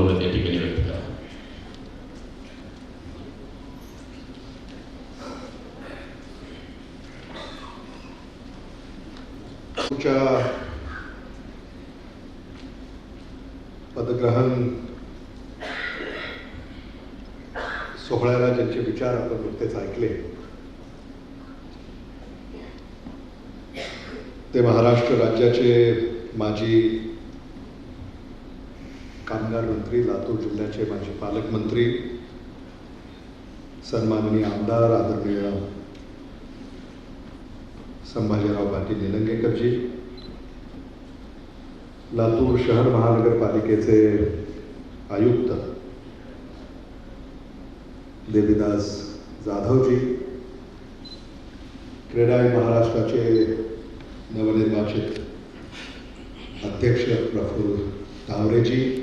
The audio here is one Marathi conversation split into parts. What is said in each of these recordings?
मनोगत या ठिकाणी व्यक्त करा पदग्रहण सोहळ्याला ज्यांचे विचार आपण नुकतेच ऐकले ते महाराष्ट्र राज्याचे माजी कामगार मंत्री लातूर जिल्ह्याचे माजी पालकमंत्री सन्माननीय आमदार आदरणीय संभाजीराव पाटील निलंगेकरजी लातूर शहर महानगरपालिकेचे आयुक्त देवीदास जाधवजी क्रीडा महाराष्ट्राचे नवनिर्वाचित अध्यक्ष प्रफुल्ल तावरेजी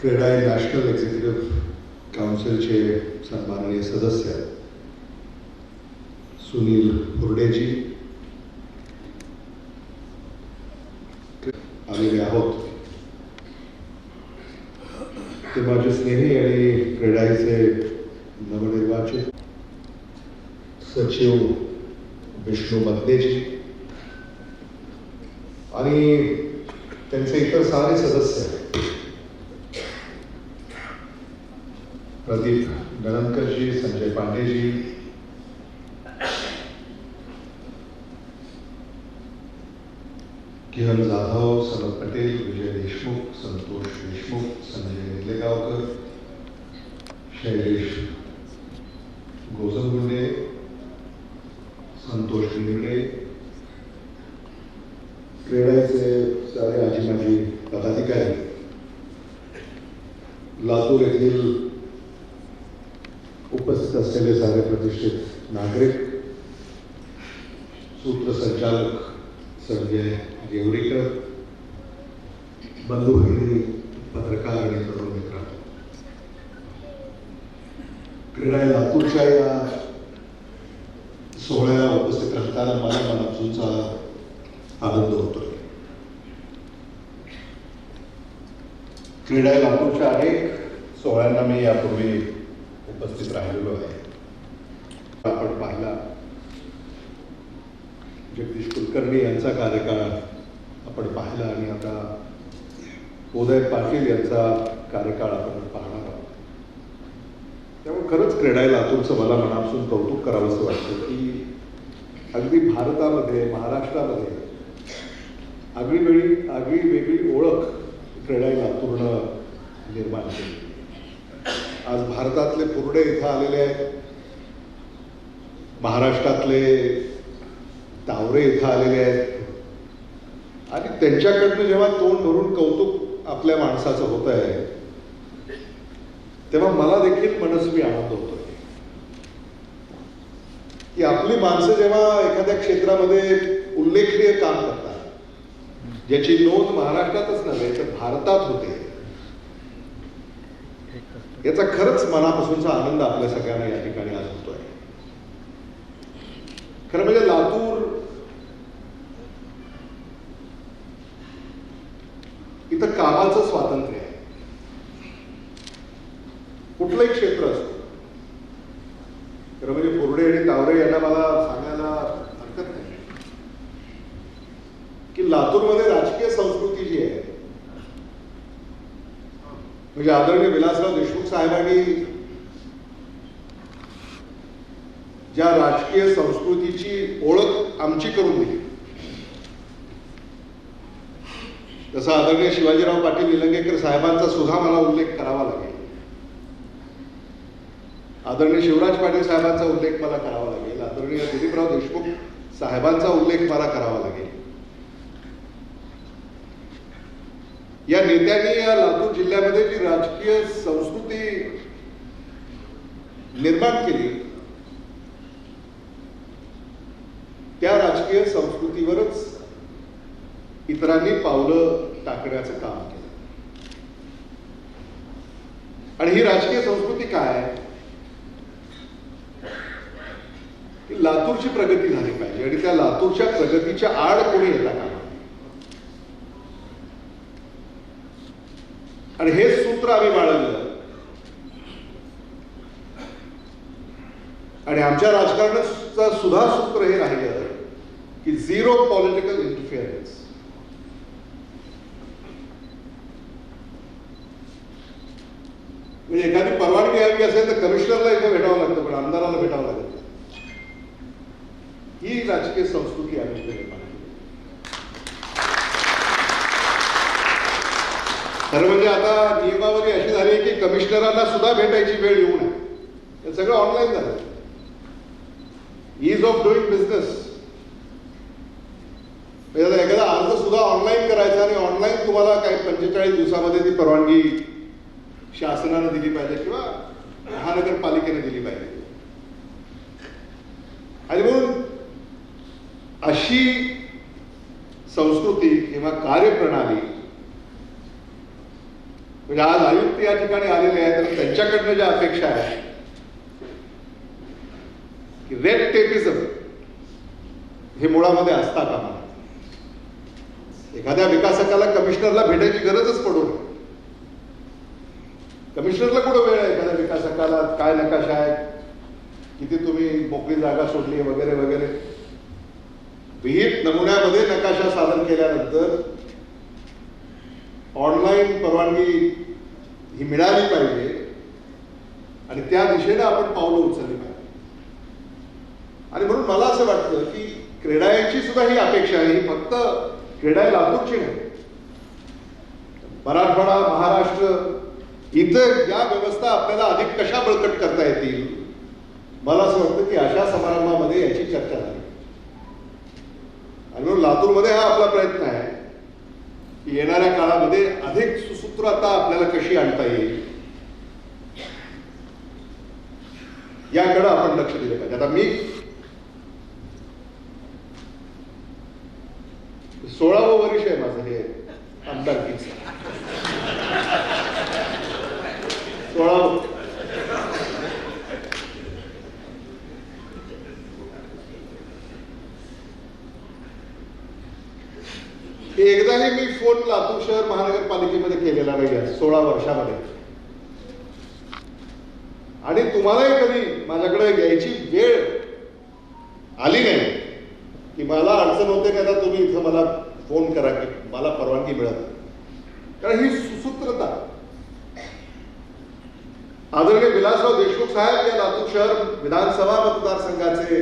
क्रीडा नॅशनल एक्झिक्युटिव्ह काउन्सिलचे सन्माननीय सदस्य सुनील हुर्डेजी. आलेले आहोत. ते माझे स्नेही आणि क्रीडाईचे नवनिर्वाचित सचिव विष्णू मगदेजी आणि त्यांचे इतर सारे सदस्य प्रदीप गणनकरजी संजय पांडेजी किरण जाधव सनत पटेल विजय देशमुख संतोष देशमुख संजय निलेगावकर शैलेश गोजमगुंडे संतोष निर्णे क्रीडाचे सारे आजी माजी पदाधिकारी लातूर येथील उपस्थित असलेले सारे प्रतिष्ठित नागरिक सूत्रसंचालक संजय गेवरीकर बंधू भगिनी पत्रकार आणि तरुण मित्र क्रीडा लातूरच्या या सोहळ्याला उपस्थित राहताना मला मनापासूनचा आनंद होतो क्रीडा लातूरच्या अनेक सोहळ्यांना मी यापूर्वी उपस्थित राहिलेलो आहे आपण पाहिला जगदीश त्यांचा कार्यकाळ आपण पाहिला आणि आता उदय पाटील यांचा कार्यकाळ आपण पाहणार आहोत. त्यामुळे खरंच क्रीडायला तुमचं मला मनापासून कौतुक करावंसं वाटतं की अगदी भारतामध्ये महाराष्ट्रामध्ये आगळी वेळी आगळी वेगळी ओळख क्रीडा पूर्ण निर्माण केली. आज भारतातले पुरडे इथं आलेले आहेत. महाराष्ट्रातले तावरे इथं आलेले आहेत. आणि त्यांच्याकडनं जेव्हा तोंड भरून कौतुक आपल्या माणसाचं होत आहे तेव्हा मला देखील मनस्वी आनंद होतो की आपली माणसं जेव्हा एखाद्या क्षेत्रामध्ये उल्लेखनीय काम करतात ज्याची नोंद महाराष्ट्रातच नव्हे तर भारतात होते. याचा खरंच मनापासूनचा आनंद आपल्या सगळ्यांना या ठिकाणी आज होतोय. खरं म्हणजे लातूर इथं कामाचं स्वातंत्र्य आहे. कुठलंही क्षेत्र असतं खरं म्हणजे कोरडे आणि तावरे यांना मला सांगायला हरकत नाही. की लातूरमध्ये राजकीय संस्कृती जी आहे म्हणजे आदरणीय विलासराव देशमुख साहेबांनी ज्या राजकीय संस्कृतीची ओळख आमची करून दिली. जसं आदरणीय शिवाजीराव पाटील निलंगेकर साहेबांचा सुद्धा मला उल्लेख करावा लागेल. आदरणीय शिवराज पाटील साहेबांचा उल्लेख मला करावा लागेल. आदरणीय दिलीपराव देशमुख साहेबांचा उल्लेख मला करावा लागेल. या नेत्यांनी या लातूर जिल्ह्यामध्ये जी राजकीय संस्कृती निर्माण केली त्या राजकीय संस्कृतीवरच इतरांनी पावलं टाकण्याचं काम केलं. आणि ही राजकीय संस्कृती काय आहे? की लातूरची प्रगती झाली पाहिजे आणि त्या लातूरच्या प्रगतीच्या आड कोणी येता का आणि हेच सूत्र आम्ही बाळगलं. आणि आमच्या राजकारणाचं सुद्धा सूत्र हे राहिलं की झिरो पॉलिटिकल इंटरफिअरन्स म्हणजे एखादी परवानगी हवी असेल तर कमिशनरला इथे भेटावं लागतं पण आमदाराला भेटावं लागत ही राजकीय संस्कृती आम्ही इथे निर्माण खरं म्हणजे आता नियमावली अशी झाली आहे की कमिशनरांना सुद्धा भेटायची वेळ येऊ नये. हे सगळं ऑनलाईन झालं. इज ऑफ डुईंग बिझनेस एखादा अर्ज सुद्धा ऑनलाईन करायचा आणि ऑनलाईन तुम्हाला काही पंचेचाळीस दिवसामध्ये ती परवानगी शासनानं दिली पाहिजे किंवा महानगरपालिकेने दिली पाहिजे. आणि म्हणून अशी संस्कृती किंवा कार्यप्रणाली म्हणजे आज आयुक्त या ठिकाणी आलेले आहेत आणि त्यांच्याकडनं ज्या अपेक्षा आहे की रेड टेपिझम हे मुळामध्ये असता कामा एखाद्या विकासकाला कमिशनरला भेटायची गरजच पडू नये. कमिशनरला कुठं वेळ आहे एखाद्या विकासकाला काय नकाशा आहे किती तुम्ही मोकळी जागा सोडली वगैरे वगैरे? विहित नमुन्यामध्ये नकाशा सादर केल्यानंतर ऑनलाईन परवानगी ही मिळाली पाहिजे आणि त्या दिशेने आपण पावलं उचलली पाहिजे. आणि म्हणून मला असं वाटतं की क्रीडाची सुद्धा ही अपेक्षा आहे ही फक्त क्रीडाय लातूरची नाही मराठवाडा महाराष्ट्र इथं या व्यवस्था आपल्याला अधिक कशा बळकट करता येतील? मला असं वाटतं की अशा समारंभामध्ये याची चर्चा झाली. आणि म्हणून लातूरमध्ये हा आपला प्रयत्न आहे की येणाऱ्या काळामध्ये अधिक सुसूत्रता आपल्याला कशी आणता येईल? याकडे आपण लक्ष दिलं पाहिजे. आता मी सोळावं वर्ष आहे माझं हे आमदारकीचं सोळावं एकदाही मी फोन लातूर शहर महानगरपालिकेमध्ये केलेला नाही आहे सोळा वर्षामध्ये. आणि तुम्हालाही कधी माझ्याकडे यायची वेळ आली नाही की मला अडचण होते का आता तुम्ही इथं मला फोन करा की मला परवानगी मिळत. कारण ही सुसूत्रता. आदरणीय विलासराव देशमुख साहेब या लातूर शहर विधानसभा मतदारसंघाचे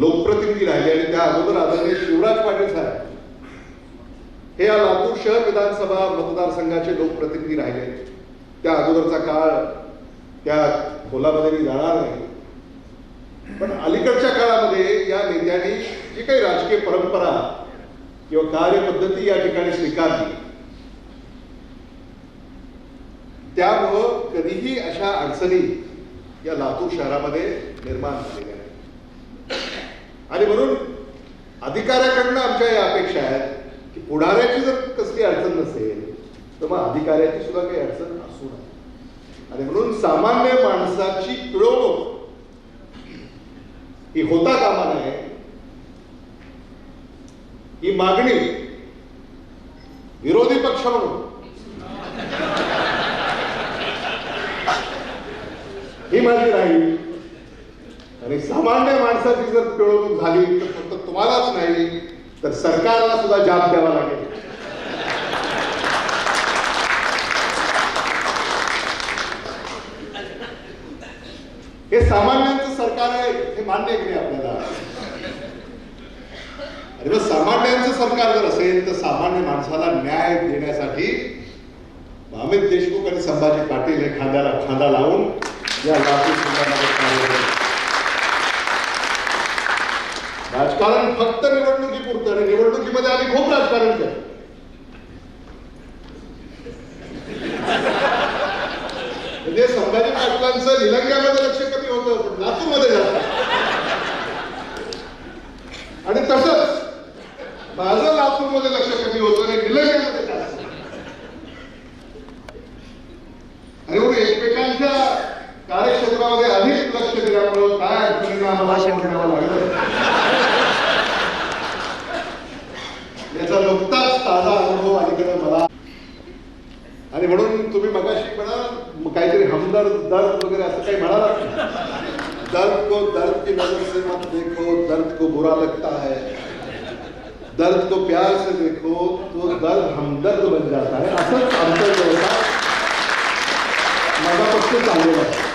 लोकप्रतिनिधी राहिले आणि त्या अगोदर आदरणीय शिवराज पाटील साहेब हे या लातूर शहर विधानसभा मतदारसंघाचे लोकप्रतिनिधी राहिले. त्या अगोदरचा काळ त्या खोलामध्ये मी जाणार नाही. पण अलीकडच्या काळामध्ये या नेत्यांनी जी काही राजकीय परंपरा किंवा कार्यपद्धती या ठिकाणी स्वीकारली त्यामुळं कधीही अशा अडचणी या लातूर शहरामध्ये निर्माण झालेल्या नाही आणि म्हणून अधिकाऱ्याकडनं आमच्या या अपेक्षा आहेत. की पुढाऱ्याची जर कसली अडचण नसेल तर मग अधिकाऱ्याची सुद्धा काही अडचण असू नये. आणि म्हणून सामान्य माणसाची पिळवणूक ही होता कामा नये. ही मागणी विरोधी पक्ष म्हणून. ही माझी राहील आणि सामान्य माणसाची जर पिळवणूक झाली तर फक्त तुम्हालाच नाही तर सरकारला सुद्धा जाब द्यावा लागेल. हे सामान्यांचं सरकार आहे हे मान्य आहे की आपल्याला? अरे मग सामान्यांचं सरकार जर असेल तर सामान्य माणसाला न्याय देण्यासाठी अमित देशमुख आणि संभाजी पाटील हे खांद्याला खांदा लावून या लातूर जिल्ह्यामध्ये कार्य करतात. राजकारण फक्त निवडणुकीपुरतं आणि निवडणुकीमध्ये आम्ही खूप राजकारण करतो. म्हणजे संभाजी पाटलांचं निलंग्यामध्ये लक्ष कमी होतं पण लातूरमध्ये जास्त. आणि तसंच माझं लातूरमध्ये लक्ष कमी होतं आणि निलंग्यामध्ये जास्त. आणि एकमेकांच्या कार्यक्षेत्रामध्ये अधिक लक्ष दिल्यामुळं काय अडचणींना आम्हाला लागलं म्हणून तुम्ही मगाशी म्हणा काहीतरी हमदर्द दर्द वगैरे असं काही म्हणाला दर्द को दर्द की नजर से मत देखो दर्द को बुरा लगता है। दर्द को प्यार से देखो तो दर्द हमदर्द बन जाता है। असं आमचा जवळपास माझा पक्ष चाललेला आहे.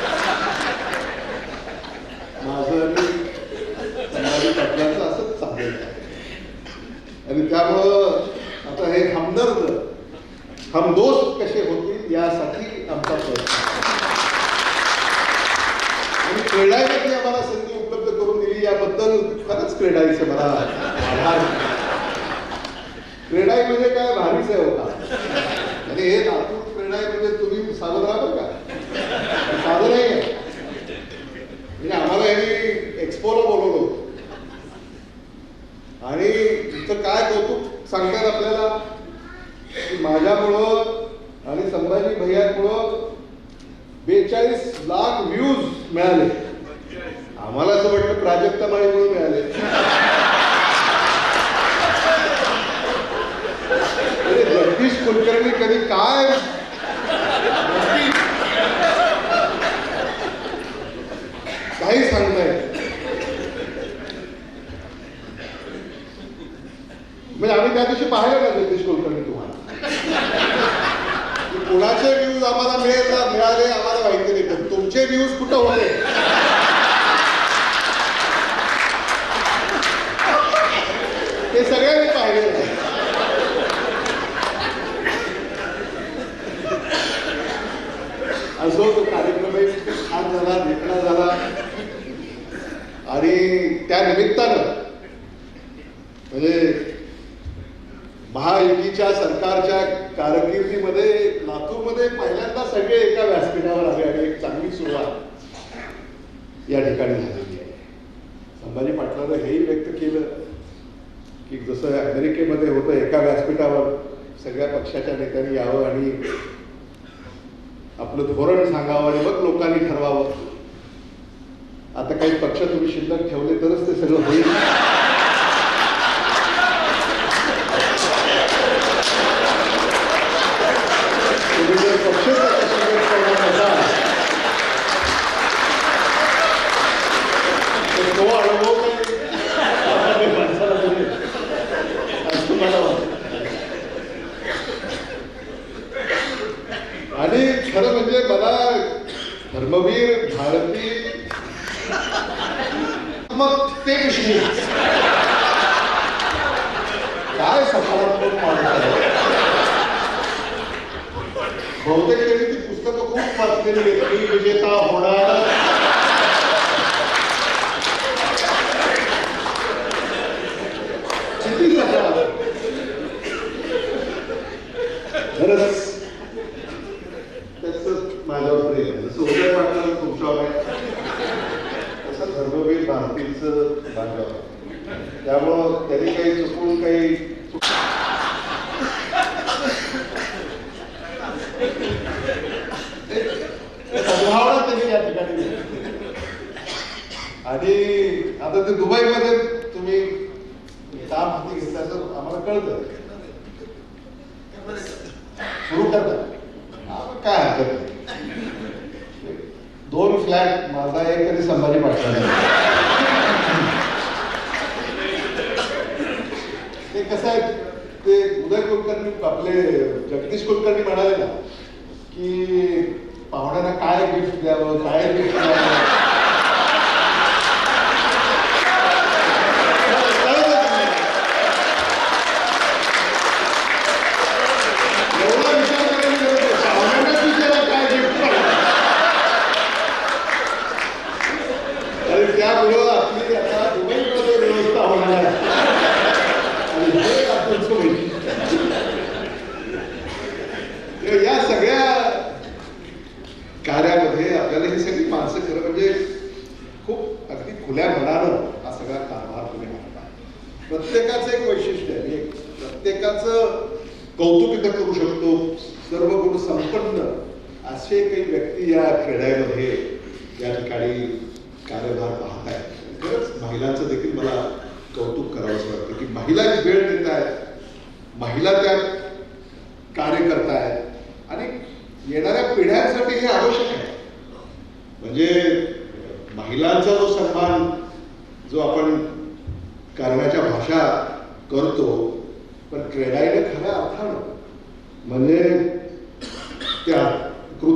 सगळ्यांनी पाहिले असो तो कार्यक्रम छान झाला भेटला झाला. आणि त्या निमित्तानं म्हणजे महायुतीच्या सरकारच्या कारकिर्दीमध्ये लातूरमध्ये पहिल्यांदा सगळे एका व्यासपीठावर आले आणि एक चांगली सुरुवात या ठिकाणी झालेली आहे. संभाजी पाटलानं हेही व्यक्त केलं. की जसं अमेरिकेमध्ये होतं एका व्यासपीठावर सगळ्या पक्षाच्या नेत्यांनी यावं आणि आपलं धोरण सांगावं आणि मग लोकांनी ठरवावं. आता काही पक्ष तुम्ही शिल्लक ठेवले तरच ते सगळं होईल. आणि आता ते दुबईमध्ये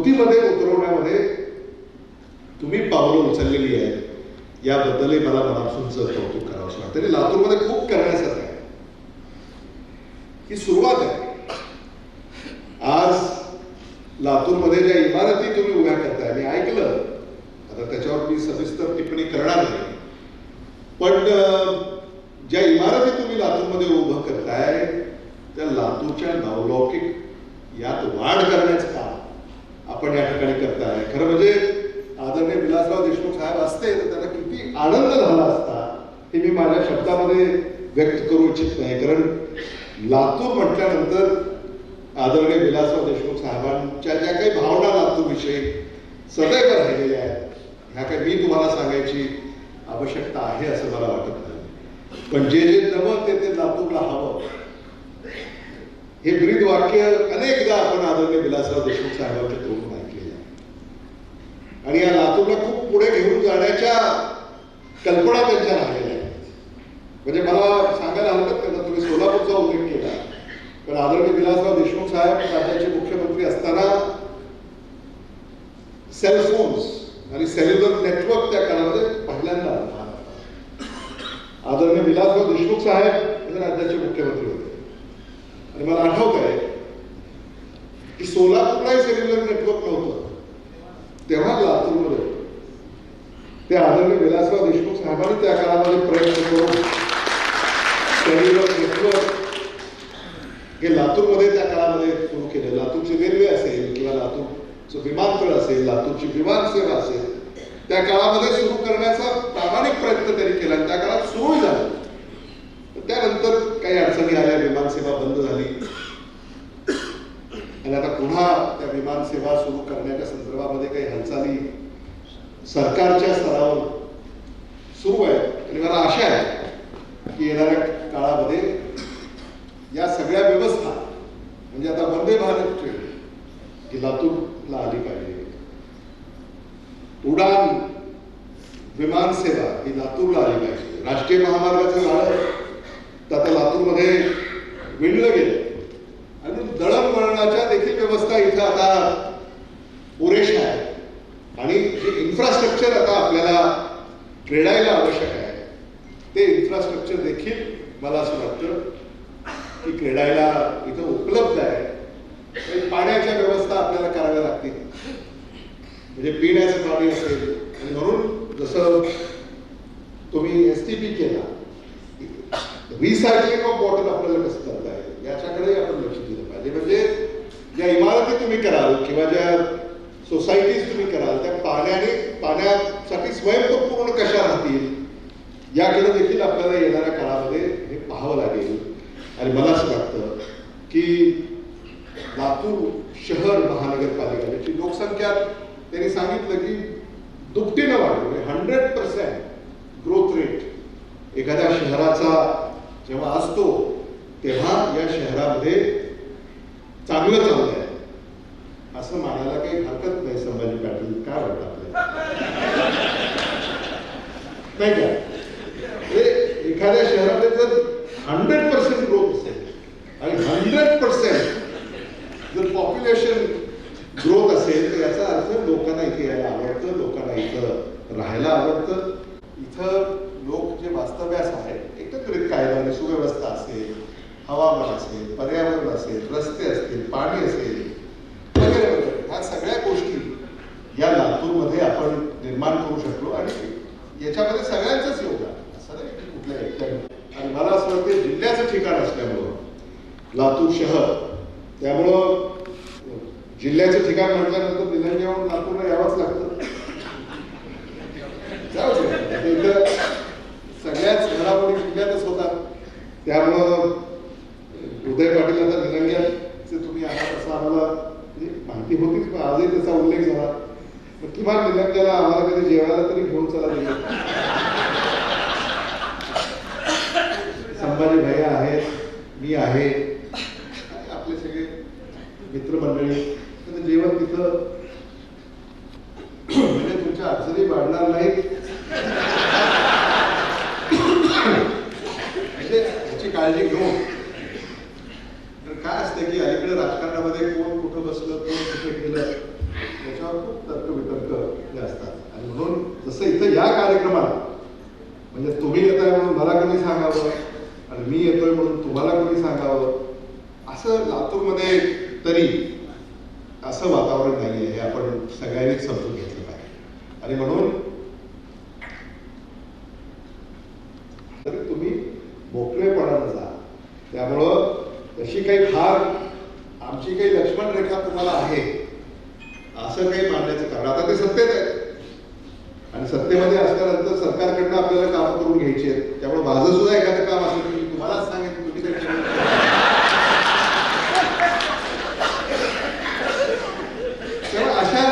कृतीमध्ये उतरवण्यामध्ये तुम्ही पावलं उचललेली आहेत. याबद्दलही मला मनापासूनच कौतुक करावं असं वाटतं आणि लातूरमध्ये खूप करण्यासारखं आहे. ही सुरुवात आहे. आज लातूरमध्ये ज्या इमारती तुम्ही उभ्या करताय मी ऐकलं आता त्याच्यावर मी सविस्तर टिप्पणी करणार नाही. पण ज्या इमारती तुम्ही लातूरमध्ये उभं करताय त्या लातूरच्या नवलौकिक यात वाढ करण्याचं काम आपण या ठिकाणी करताय. खरं म्हणजे आदरणीय विलासराव देशमुख साहेब असते तर त्यांना किती आनंद झाला असता हे मी माझ्या शब्दामध्ये व्यक्त करू इच्छित नाही. कारण लातूर म्हटल्यानंतर आदरणीय विलासराव देशमुख साहेबांच्या ज्या काही भावना लातूरविषयी सदैव राहिलेल्या आहेत ह्या काही मी तुम्हाला सांगायची आवश्यकता आहे असं मला वाटत नाही. पण जे जे नवं ते ते लातूरला हवं हे ब्रीद वाक्य अनेकदा आपण आदरणीय विलासराव देशमुख साहेबांच्या तोंडून आणि या लातूरला खूप पुढे घेऊन जाण्याच्या कल्पना त्यांच्या राहिलेल्या आहेत. म्हणजे मला सांगायला हरकत नाही तुम्ही सोलापूरचा उल्लेख केला. पण आदरणीय विलासराव देशमुख साहेब राज्याचे मुख्यमंत्री असताना सेलफोन्स आणि सेल्युलर नेटवर्क त्या काळामध्ये पहिल्यांदा आदरणीय विलासराव देशमुख साहेब हे राज्याचे मुख्यमंत्री होते. आणि मला आठवत आहे की सोलापूरलाही सेल्युलर नेटवर्क नव्हतं. तेव्हा लातूरमध्ये ते आदरणीय विलासराव देशमुख साहेबांनी त्या काळामध्ये प्रयत्न करून सेल्युलर नेटवर्क हे लातूरमध्ये त्या काळामध्ये सुरू केलं. लातूरची रेल्वे असेल किंवा लातूरचं विमानतळ असेल लातूरची विमान सेवा असेल त्या काळामध्ये सुरू करण्याचा प्रामाणिक प्रयत्न त्यांनी केला आणि त्या काळात सुरू झालं. त्यानंतर काही अडचणी आल्या विमानसेवा बंद झाली आणि आता पुन्हा त्या विमान सेवा सुरू करण्याच्या संदर्भामध्ये काही हालचाली सरकारच्या स्तरावर सुरू आहे आणि मला आशा आहे की येणाऱ्या काळामध्ये या सगळ्या व्यवस्था म्हणजे आता वंदे भारत ट्रेन ही लातूरला आली पाहिजे. उडान विमान सेवा ही लातूरला आली पाहिजे. राष्ट्रीय महामार्गाचं जाळं तर आता लातूरमध्ये विणलं गेलं. वळणाच्या देखील व्यवस्था इथं आता पुरेशा आहे आणि जे इन्फ्रास्ट्रक्चर आता आपल्याला क्रीडायला आवश्यक आहे ते इन्फ्रास्ट्रक्चर देखील मला असं वाटतं की क्रीडायला इथं उपलब्ध आहे. पाण्याच्या व्यवस्था आपल्याला कराव्या लागतील. म्हणजे पिण्याचं पाणी असेल आणि म्हणून जसं तुम्ही एस टी पी केला रिसायकलिंग ऑफ वॉटर आपल्याला कसं करता येईल याच्याकडे आपण लक्ष दिलं पाहिजे म्हणजे ज्या इमारती तुम्ही कराल किंवा ज्या सोसायटीज तुम्ही कराल त्या पाण्याने पाण्यासाठी स्वयंपूर्ण कशा राहतील याकडे देखील आपल्याला येणाऱ्या काळामध्ये हे पाहावं लागेल आणि मला असं वाटतं की लातूर शहर महानगरपालिका याची लोकसंख्या त्यांनी सांगितलं की दुपटीनं वाढली म्हणजे हंड्रेड पर्सेंट ग्रोथ रेट एखाद्या शहराचा जेव्हा असतो तेव्हा या शहरामध्ये चांगलं चाललंय असं मानायला काही हरकत नाही संभाजी पाटील काय वाटतं आपल्याला नाही का म्हणजे एखाद्या शहरामध्ये जर हंड्रेड पर्सेंट ग्रोथ असेल आणि हंड्रेड पर्सेंट जर पॉप्युलेशन ग्रोथ असेल तर याचा अर्थ लोकांना इथे यायला आवडतं लोकांना इथं राहायला आवडतं इथं लोक जे वास्तव्यास आहेत एकत्रित कायदा आणि सुव्यवस्था असेल हवामान असेल पर्यावरण असेल रस्ते असतील पाणी असेल वगैरे वगैरे ह्या सगळ्या गोष्टी या लातूरमध्ये आपण निर्माण करू शकलो आणि याच्यामध्ये सगळ्यांचंच योगदान असं नाही की कुठल्या एकट्याने आणि मला असं वाटतं जिल्ह्याचं ठिकाण असल्यामुळं लातूर शहर त्यामुळं जिल्ह्याचं ठिकाण म्हटल्यानंतर निलंग्याहून लातूरला यावंच लागतं जावंच लागतं आता इथं सगळ्याच घडामोडी जिल्ह्यातच होतात त्यामुळं उदय पाटील आता निलंग्याचे तुम्ही आहात असं आम्हाला म्हणजे माहिती होतीच पण आजही त्याचा उल्लेख झाला. किमान निलंग्याला आम्हाला कधी जेवायला तरी घेऊन चला दिलं संभाजी भैया आहेत मी आहे. आपले सगळे मित्रमंडळी. जेवण तिथं. म्हणजे तुमच्या अडचणी वाढणार नाहीत. म्हणजे याची काळजी घेऊ. तर काय असतं की अलीकडे राजकारणामध्ये कोण कुठं बसलं कोण कुठं गेलं याच्यावर खूप तर्क वितर्क हे असतात. आणि म्हणून जसं इथं या कार्यक्रमात म्हणजे तुम्ही येताय म्हणून मला कोणी सांगावं? आणि मी येतोय म्हणून तुम्हाला कोणी सांगावं? असं लातूरमध्ये तरी असं वातावरण नाही आहे हे आपण सगळ्यांनीच समजून घेतलं पाहिजे. आणि म्हणून तरी तुम्ही मोकळेपणानं जा त्यामुळं तशी काही फार आमची काही लक्ष्मण रेखा तुम्हाला आहे असं काही मानण्याचं कारण. आता ते सत्तेत आहे आणि सत्तेमध्ये असल्यानंतर सरकारकडनं आपल्याला कामं करून घ्यायची आहेत. त्यामुळे माझं सुद्धा एखादं काम असेल मी तुम्हालाच सांगेन तुम्ही तेव्हा अशा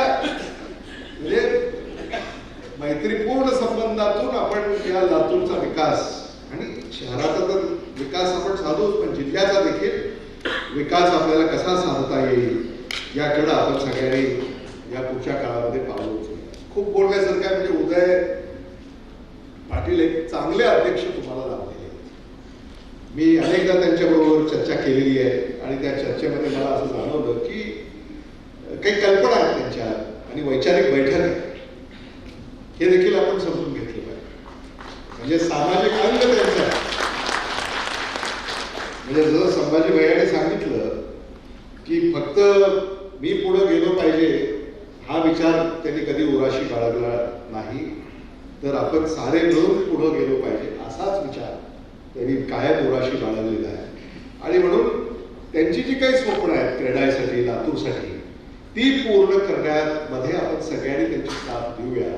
म्हणजे मैत्रीपूर्ण संबंधातून आपण या लातूरचा विकास आणि शहराचा तर विकास आपण साधूच पण जिल्ह्याचा देखील विकास आपल्याला कसा साधता येईल याकडं आपण सगळ्यांनी या पुढच्या काळामध्ये पावलं खूप बोलण्यासारखं आहे म्हणजे उदय पाटील एक चांगले अध्यक्ष तुम्हाला लाभलेले मी अनेकदा त्यांच्याबरोबर चर्चा केलेली आहे आणि त्या चर्चेमध्ये मला असं जाणवलं की काही कल्पना आहेत त्यांच्या आणि वैचारिक बैठक आहे हे देखील आपण समजून घेतलं पाहिजे. म्हणजे सामाजिक अंग त्यांचं आहे. म्हणजे जसं संभाजी भैयाने सांगितलं की फक्त मी पुढे गेलो पाहिजे हा विचार त्यांनी कधी उराशी बाळगला नाही. तर आपण सारे मिळून पुढं गेलो पाहिजे असाच विचार त्यांनी कायम उराशी बाळगलेला आहे. आणि म्हणून त्यांची जी काही स्वप्न आहेत क्रीडासाठी लातूरसाठी ती पूर्ण करण्यामध्ये आपण सगळ्यांनी त्यांची साथ देऊया.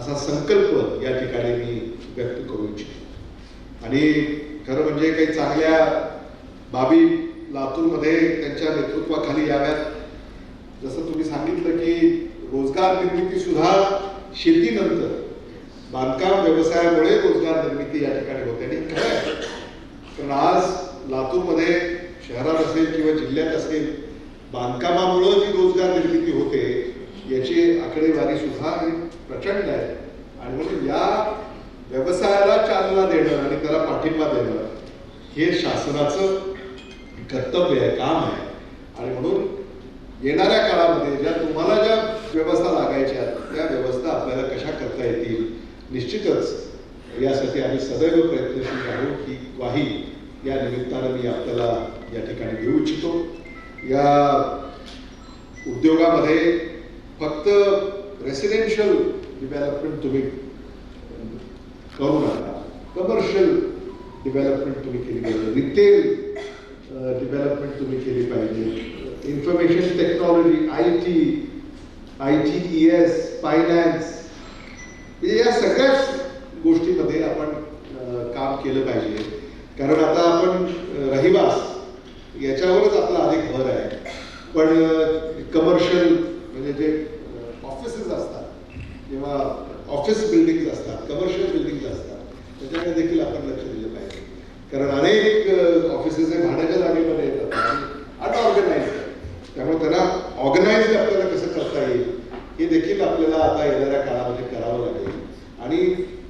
असा संकल्प या ठिकाणी मी व्यक्त करू इच्छितो. आणि खरं म्हणजे काही चांगल्या बाबी लातूरमध्ये त्यांच्या नेतृत्वाखाली याव्यात. जसं तुम्ही सांगितलं की रोजगार निर्मिती सुद्धा शेतीनंतर बांधकाम व्यवसायामुळे रोजगार निर्मिती या ठिकाणी होते. आणि खरं कारण आज लातूरमध्ये शहरात असेल किंवा जिल्ह्यात असेल बांधकामामुळं जी रोजगार निर्मिती होते याची आकडेवारी सुद्धा प्रचंड आहे. आणि म्हणून या व्यवसायाला चालना देणं आणि त्याला पाठिंबा देणं हे शासनाचं कर्तव्य आहे काम आहे. आणि म्हणून येणाऱ्या काळामध्ये ज्या तुम्हाला ज्या व्यवस्था लागायच्या त्या व्यवस्था आपल्याला कशा करता येतील निश्चितच यासाठी आम्ही सदैव प्रयत्नशील आहोत ही ग्वाही या निमित्तानं मी आपल्याला या ठिकाणी देऊ इच्छितो. या उद्योगामध्ये फक्त रेसिडेन्शियल डेव्हलपमेंट तुम्ही करू नका. कमर्शियल डेव्हलपमेंट तुम्ही केली पाहिजे. रिटेल डेव्हलपमेंट तुम्ही केली पाहिजे. Information technology I T I T E S finance म्हणजे या सगळ्याच गोष्टीमध्ये आपण काम केलं पाहिजे. कारण आता आपण रहिवास याच्यावरच आपला अधिक भर आहे. पण कमर्शियल म्हणजे जे ऑफिसेस असतात किंवा ऑफिस बिल्डिंग असतात कमर्शियल बिल्डिंग असतात त्याच्याकडे देखील आपण लक्ष दिलं पाहिजे. कारण अनेक ऑफिसेस हे भाड्याच्या जागेमध्ये येतात. अनऑर्गनाइज त्यामुळे त्यांना ऑर्गनाईज आपल्याला कसं करता येईल हे देखील आपल्याला आता येणाऱ्या काळामध्ये करावं लागेल. आणि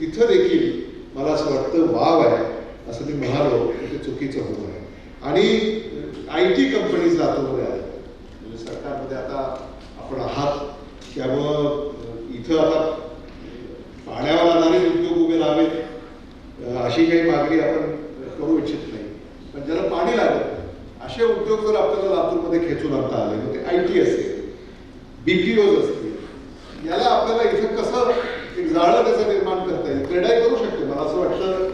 तिथं देखील मला असं वाटतं वाव आहे असं मी म्हणालो ते चुकीचं होत आहे आणि आय टी कंपनीज लातूरमध्ये आहेत. म्हणजे सरकारमध्ये आता आपण आहात त्यामुळं इथं आता पाण्यावर आधारित उद्योग उभे राहावेत अशी काही मागणी आपण करू इच्छित नाही. पण ज्याला पाणी लागत असे उद्योग जर आपल्याला लातूरमध्ये खेचून आणता आले मग ते आय टी असेल बीपीओज असतील याला आपल्याला इथं कसं एक जाळं त्याचं निर्माण करता येईल क्रीडाही करू शकते मला असं वाटतं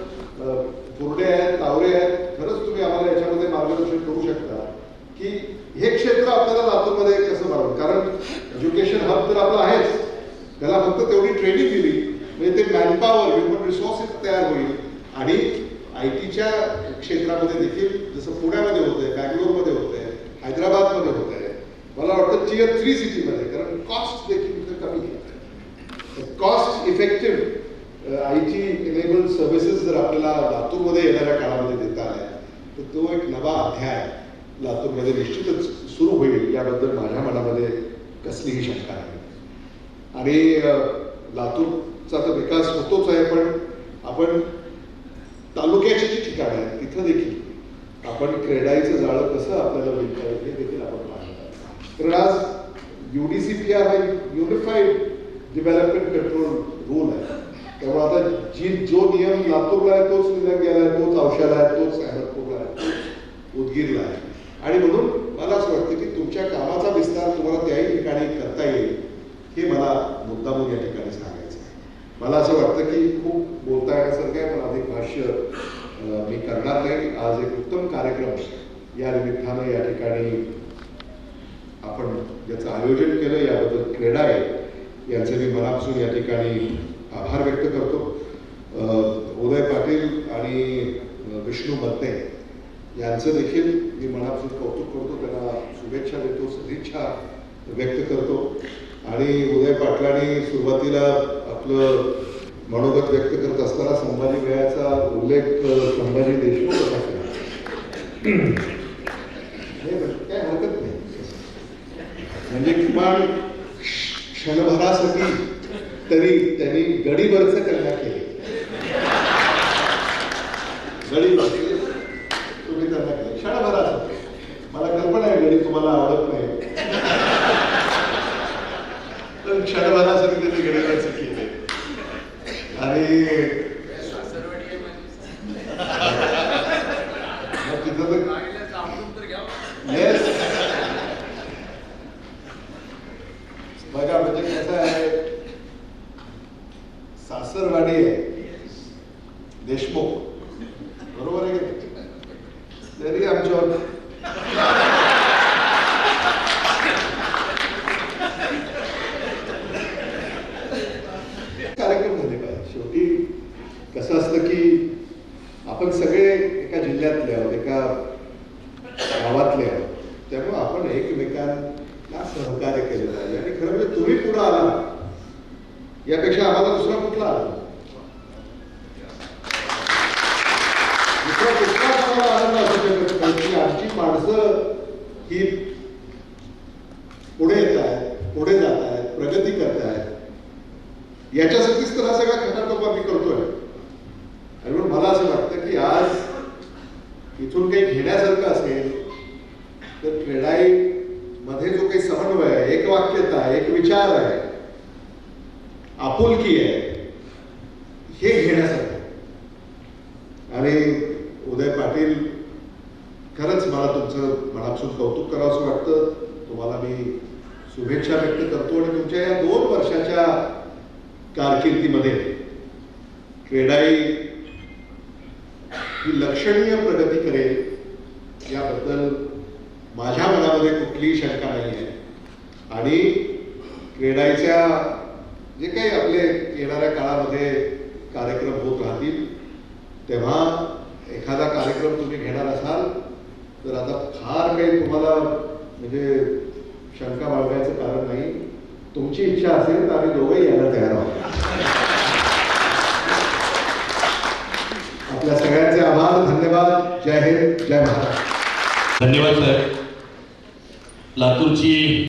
अं, पुरडे आहेत तावरे आहेत खरंच तुम्ही आम्हाला याच्यामध्ये मार्गदर्शन करू शकता की हे क्षेत्र आपल्याला लातूरमध्ये कसं बनवलं कारण एज्युकेशन हब तर आपला आहेच त्याला फक्त तेवढी ट्रेनिंग दिली म्हणजे ते मॅनपॉवर ह्युमन रिसोर्सेस तयार होईल आणि आय टीच्या क्षेत्रामध्ये देखील जसं पुण्यामध्ये होतंय बँगलोरमध्ये होतंय हैदराबादमध्ये होत आहे मला वाटतं टियर थ्री सिटीमध्ये कारण कॉस्ट देखील इथं कमी आहे cost effective I T enabled services जर आपल्याला लातूरमध्ये येणाऱ्या काळामध्ये देता आल्या तर तो एक नवा अध्याय लातूरमध्ये निश्चितच सुरू होईल याबद्दल माझ्या मनामध्ये कसलीही शंका नाही आणि अ, लातूरचा तर विकास होतोच आहे पण आपण तालुक्याची जी ठिकाणं आहेत तिथं देखील आपण क्रेडाईचं जाळं कसं आपल्याला विकता येईल हे देखील आपण पाहणार आहोत. कारण आज U D C P R हा युनिफाईड डेव्हलपमेंट कंट्रोल रूल आहे. त्यामुळे आता जी जो नियम लातूरला आहे तोच नियम गेला आहे तोच औषध आहे तोच अहमदपूरला आहे तोच उदगीरला आहे. आणि म्हणून मला असं वाटतं की तुमच्या कामाचा विस्तार तुम्हाला त्याही ठिकाणी करता येईल हे मला मुद्दामून या ठिकाणी सांगायचं आहे. मला असं वाटतं की खूप बोलता येण्यासारखं आहे पण अधिक भाष्य मी करणार नाही आज एक उत्तम कार्यक्रम या निमित्तानं या ठिकाणी आपण ज्याचं आयोजन केलं याबद्दल क्रीडा आहे यांचे मी मनापासून या ठिकाणी आभार व्यक्त करतो. उदय पाटील आणि विष्णू मत्ते यांचं देखील मी मनापासून कौतुक करतो. त्यांना शुभेच्छा देतो सदिच्छा व्यक्त करतो. आणि उदय पाटलांनी सुरुवातीला आपलं मनोगत व्यक्त करत असताना संभाजी वेळाचा उल्लेख संभाजी देशमुख काय हरकत नाही. म्हणजे किमान क्षणभरासाठी तरी त्यांनी गडीवरच कन्या केले. गडीवर तुम्ही त्यांना केले. क्षणभरासाठी. मला कल्पना आहे गडी तुम्हाला आवडत नाही. पण क्षणभरासाठी त्यांनी गडीवरच केले आणि मग तिथं तर येस बघा म्हणजे कसं आहे सासरवाडी आहे देशमुख बरोबर आहे की नाही? तरी आमच्यावर कार्यक्रम झाले पाहिजे शेवटी कसं असतं की आपण सगळे एका जिल्ह्यातले आहोत एका गावातले आहोत त्यामुळे आपण एकमेकांना सहकार्य केलं पाहिजे आणि खरं म्हणजे तुम्ही पुढे आला यापेक्षा आम्हाला दुसरा कुठला आला दुसरा कुठला आम्हाला आनंद असू शकत नाही की आमची माणसं ही पुढे येत आहेत पुढे जात आहेत प्रगती करत आहेत याच्यासाठीच तर हा सगळा खटाटोप आम्ही करतोय आणि म्हणून मला असं वाटतं की आज इथून काही घेण्यासारखं असेल तर क्रेडाई मध्ये जो काही समन्वय आहे एक वाक्यता आहे एक विचार आहे आपुलकी आहे हे घेण्यासारखं आणि उदय पाटील खरंच मला तुमचं मनापासून कौतुक करावं असं वाटतं. तुम्हाला मी शुभेच्छा व्यक्त करतो आणि तुमच्या या दोन वर्षाच्या कारकिर्दीमध्ये क्रेडाई ही लक्षणीय प्रगती करेल याबद्दल माझ्या मनामध्ये कुठलीही शंका नाही आहे आणि क्रेडाईच्या जे काही आपले येणाऱ्या काळामध्ये कार्यक्रम होत राहतील तेव्हा एखादा कार्यक्रम तुम्ही घेणार असाल तर आता फार काही तुम्हाला म्हणजे शंका बाळगायचं कारण नाही. तुमची इच्छा असेल तर आम्ही दोघंही यायला तयार आहोत. आपल्या सगळ्यांचे आभार धन्यवाद. जय हिंद जय महाराष्ट्र धन्यवाद साहेब लातूरची